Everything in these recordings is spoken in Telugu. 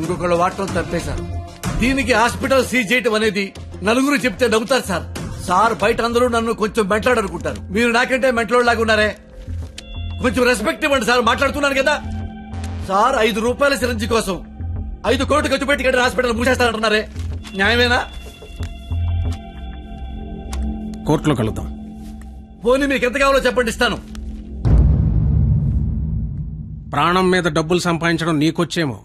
ఇంకొకళ్ళు వాడటం తప్పేశారు దీనికి హాస్పిటల్ సీజ్ చేయటం అనేది నలుగురు చెప్తే నవ్వుతారు సార్. సార్ బయట అందరూ నన్ను కొంచెం మెంట్లాడు అనుకుంటారు మీరు నాకంటే లాగా ఉన్నారే. కొంచెం రెస్పెక్ట్ ఇవ్వండి సార్ మాట్లాడుతున్నాను కదా. సార్ ఐదు రూపాయల సిరంజి కోసం ఐదు కోట్లు ఖర్చు పెట్టి హాస్పిటల్ మూసేస్తారంటున్నారే. న్యాయమేనా? కోర్టులో కలుద్దాం. పోనీ మీకు ఎంత కావాలో చెప్పండి ఇస్తాను. ప్రాణం మీద డబ్బులు సంపాదించడం నీకొచ్చేమో.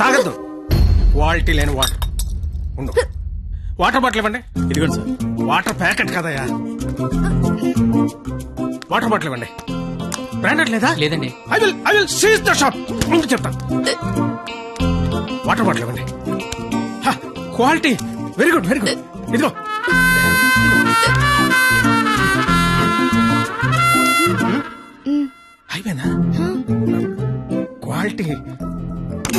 తాగద్దు. క్వాలిటీ లేని వాటర్. ఉండు. వాటర్ బాటిల్ ఇవ్వండి. ఇదిగోండి సార్. వాటర్ ప్యాకెట్ కదయ్యా వాటర్ బాటిల్ ఇవ్వండి. బ్రాండెడ్ లేదా? లేదండి. I will I will seize the shop. ముందు చెప్తాను వాటర్ బాటిల్ ఇవ్వండి. Quality. Very good very good. ఇదిగో. అయిపోయిందా? క్వాలిటీ.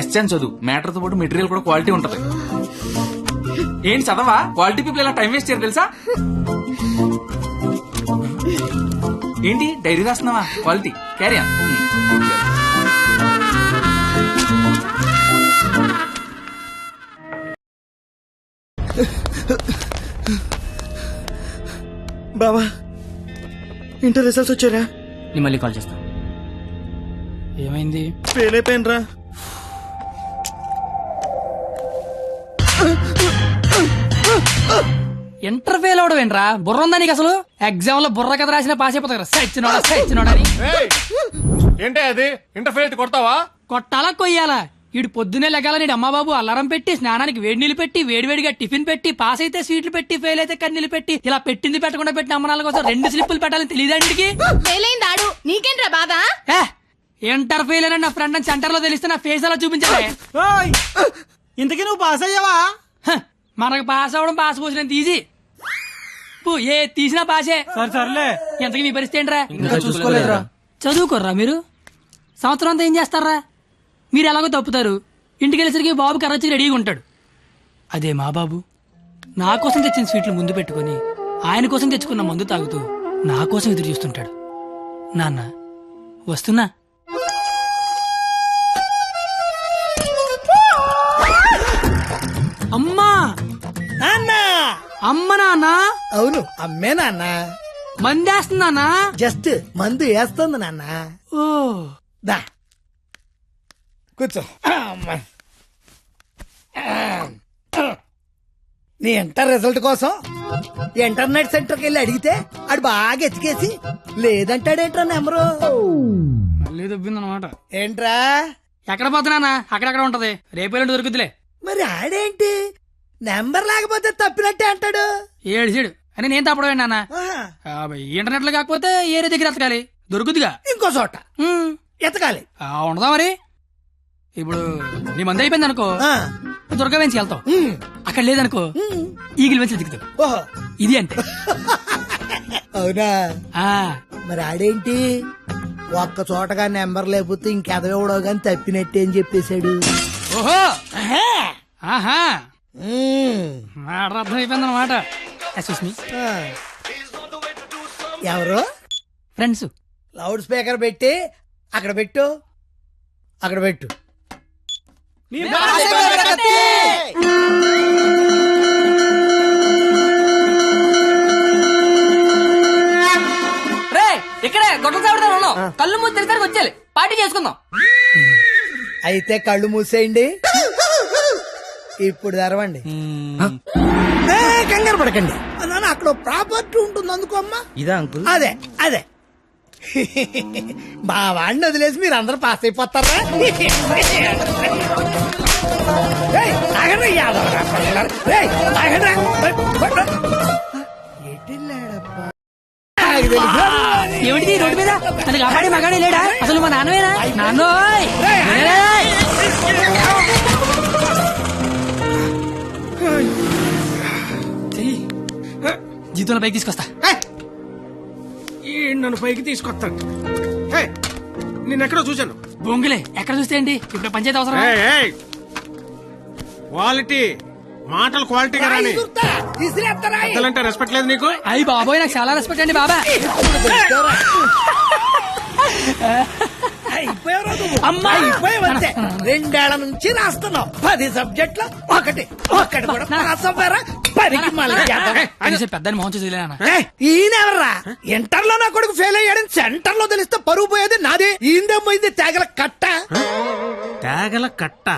ఎస్ఎన్ చదువు. మ్యాటర్తో పాటు మెటీరియల్ కూడా క్వాలిటీ ఉంటది. ఏంటి చదవా? క్వాలిటీ పీపుల్ ఇలా టైం వేస్ట్ చేయరు తెలుసా? ఏంటి? డైరీ రాస్తున్నావా? క్వాలిటీ. క్యారీ బావా ఇంటర్ రిజల్ట్స్ వచ్చారా నేను మళ్ళీ కాల్ చేస్తాను ఏమైంది? ఫెయిల్ అయిపోయినరా ఇంటర్ ఫెయిల్ అవడం ఏంట్రా బుర్ర ఉందా నీకు అసలు? ఎగ్జామ్లో బుర్ర కథ రాసిన పాస్ అయిపోతా కదా. సచ్చినోడా సచ్చినోడా అని. ఏంటే అది? ఇంటర్ఫేర్ కొడతావా? కొట్టాలా కొయ్యాలా? ఈడు పొద్దునే లెగాల నీడు అమ్మబాబు అల్లారం పెట్టి స్నానానికి వేడి నీళ్ళు పెట్టి వేడివేడిగా టిఫిన్ పెట్టి పాస్ అయితే స్వీట్లు పెట్టి ఫెయిల్ అయితే కన్నీళ్ళు పెట్టి ఇలా పెట్టింది పెట్టకుండా పెట్టిన అమ్మనాల కోసం రెండు స్లిప్పులు పెట్టాలని తెలియదండికి నీకేంట్రా బాధ? ఏ ఇంటర్ ఫెయిల్ అని నా ఫ్రెండ్ అని సెంటర్లో తెలిస్తే నా ఫేస్ అలా చూపించాలి? ఇంతకీ నువ్వు పాస్ అయ్యావా? హ, మనకు పాస్ అవడం పాస్ పోసినంత ఈజీ పో, ఏ తీసినా పాసే సరే సర్లే. ఎంతకీ మీ పరిస్థితి ఏంట్రా? ఇంకా చూసుకోలేదురా. చదువుకోర్రా మీరు? సంవత్సరం అంతా ఏం చేస్తారా? మీరు ఎలాగో తప్పుతారు. ఇంటికి వెళ్ళేసరికి బాబు కర్రచ్చి రెడీగా ఉంటాడు. అదే మా బాబు. నా కోసం తెచ్చిన స్వీట్లు ముందు పెట్టుకొని ఆయన కోసం తెచ్చుకున్న మందు తాగుతూ నా కోసం ఎదురు చూస్తుంటాడు. నాన్న వస్తున్నా? అమ్మా! నాన్న! అమ్మ నాన్న! అవును అమ్మే నాన్న. మందేస్తున్నానా జస్ట్ మందు వేస్తుంది నాన్న. ఓ! దా. కూర్చో. అమ్మా. నీ ఇంటర్ రిజల్ట్ కోసం ఇంటర్నెట్ సెంటర్కి వెళ్ళి అడిగితే ఆడు బాగా ఎతికేసి లేదంటాడేంట్రా నెంబరు? మళ్ళీ దొబ్బిందనమాట. ఏంట్రా? ఎక్కడ పోతున్నానా అక్కడక్కడ ఉంటది? రేపేళ్ళు దొరుకుతులే మరి ఆడేంటి? నెంబర్ లేకపోతే తప్పినట్టే అంటాడు. ఏడు అని నేను తప్పడం నాన్న. ఇంటర్నెట్లో కాకపోతే ఏరే దగ్గర ఎతకాలి. దొరుకుతుగా ఇంకో చోట. ఎతకాలి. ఆ, ఉండదా మరి? ఇప్పుడు నీ మంది అయిపోయింది అనుకో. దుర్గా వెంచి వెళ్తావు ఉమ్. అక్కడ లేదనుకో. ఈగిల్ వెంచి దిగుతావు ఓహో. ఇది అంతే అవునా? మరి ఆడేంటి? ఒక్క చోటగా నెంబర్ లేకపోతే ఇంకెదవడో గాని తప్పినట్టే అని చెప్పేశాడు. ఓహో. ఆహా. అర్థం అయిపోయింది అనమాట. ఎవరు? ఫ్రెండ్స్. లౌడ్ స్పీకర్ పెట్టి అక్కడ పెట్టు. అక్కడ పెట్టు. రే ఇక్కడే గొడవ ఉన్నాం కళ్ళు మూసి తెరిసరికి వచ్చేయాలి. పార్టీ చేసుకుందాం. అయితే కళ్ళు మూసేయండి. ఇప్పుడు తెరవండి. ఏ, కంగారు పడకండి. నాన్న అక్కడ ప్రాపర్టీ ఉంటుంది అందుకో అమ్మా. ఇదా అంకుల్? అదే అదే. మా వాడిని వదిలేసి మీరు అందరూ పాస్ అయిపోతారా. ఏమిటి రోడ్డు మీద? నన్ను కాపాడే మగాడే లేడా? అసలు మా నాన్నవేనా? నాన్నోయ్. జీతంలో పైకి తీసుకొస్తా. ఈ నన్ను పైకి తీసుకొస్తాడు ఏయ్, నిన్నెక్కడో చూశాను బొంగులే ఎక్కడ చూస్తే ఏంటి ఇప్పుడు పంచాయతీ అవసరం ఏయ్, ఏయ్. క్వాలిటీ మాటలు క్వాలిటీగా రాని? పెద్దలంటే రెస్పెక్ట్ లేదు నీకు అయ్యి బాబోయ్ నాకు చాలా రెస్పెక్ట్ అండి బాబా. అమ్మా! రెండేళ్ళ నుంచి రాస్తున్నావు పది సబ్జెక్టులు ఒకటి ఒకటి కూడా పనికి మళ్ళీ పెద్దని మోహన్ చూసి నాన్న ఏయ్, ఈయనెవర్రా? ఇంటర్లో నా కొడుకు ఫెయిల్ అయ్యాడని సెంటర్లో తెలిస్తే పరువు పోయేది నాది. ఈందేమో ఇది తేగల కట్ట. తేగల కట్ట?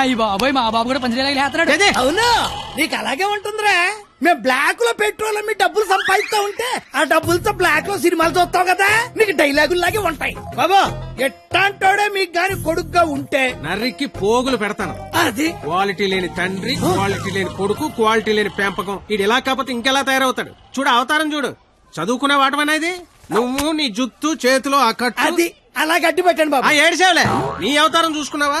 అయ్యి బాబోయ్ మా బాబు కూడా పంచలేలాగా లేస్తున్నాడు. అవును. నీకు అలాగే ఉంటుందిరా. మేము బ్లాక్లో పెట్రోల్ మీ డబ్బులు సంపాదిస్తా ఉంటే ఆ డబ్బులతో బ్లాక్లో సినిమాలు చూస్తావు కదా? నీకు డైలాగులు లాగే ఉంటాయి. బాబా ఎట్టాంటోడే మీకు గాని కొడుకుగా ఉంటే? నర్రికి పోగులు పెడతాను. అది? క్వాలిటీ లేని తండ్రి క్వాలిటీ లేని కొడుకు క్వాలిటీ లేని పెంపకం. ఇది ఇలా కాకపోతే ఇంకెలా తయారవుతాడు? చూడు అవతారం చూడు. చదువుకునే వాటమనేది నువ్వు నీ జుత్తు చేతిలో ఆ కట్టు. అది. అలా గట్టి పెట్టండి ఆ బాబా ఏడిసేవలే నీ అవతారం చూసుకున్నావా?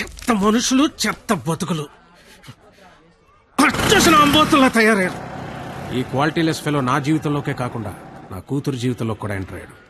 చెత్త మనుషులు చెత్త బతుకులు. పచ్చసిన అంబోతుల్లా తయారయ్యారు. ఈ క్వాలిటీలెస్ ఫెలో నా జీవితంలోకే కాకుండా నా కూతురు జీవితంలో కూడా ఎంటర్ అయ్యాడు.